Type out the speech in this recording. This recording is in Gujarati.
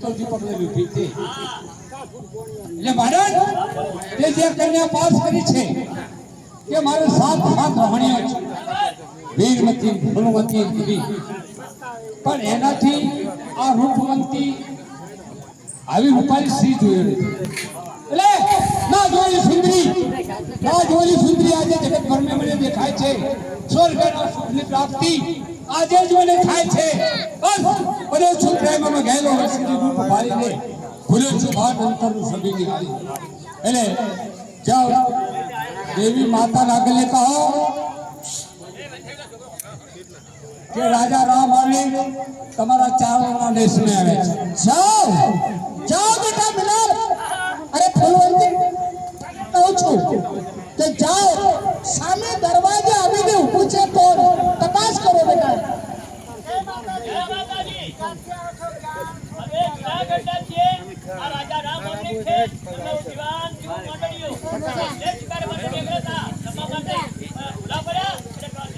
તો દીપક ઊભી છે એટલે મહારાજ, તે જે કન્યા પાસ કરી છે કે મારે સાત સાત રહણીઓ છે. વીરમતી ગુણવતી દીવી પણ એનાથી આ રૂપવંતી આવી રૂપાળી સ્ત્રી નથી એટલે ના જોયેલી સુંદરી. ના જોયેલી સુંદરી, આજે જગત ભરમે મને દેખાય છે. સ્વર્ગના સુખની પ્રાપ્તિ આજે જ મને થાય છે. બસ છું પ્રેમમાં ગયેલો હસીની રૂપ ભારીને ભૂલ્યો છું ભાર અંતરનું સભી નીકળી એટલે જાઓ. દેવી માતા નાગલે કહો. કે રાજા રામ અને તમારા ચારણના દેશને આવે છે. જાઓ. જાઓ બેટા મિલાપ અરે ફૂલવંતી. કહું છું કે જાઓ. રાજા રામ અમને છે. તમે દિવાન જીવ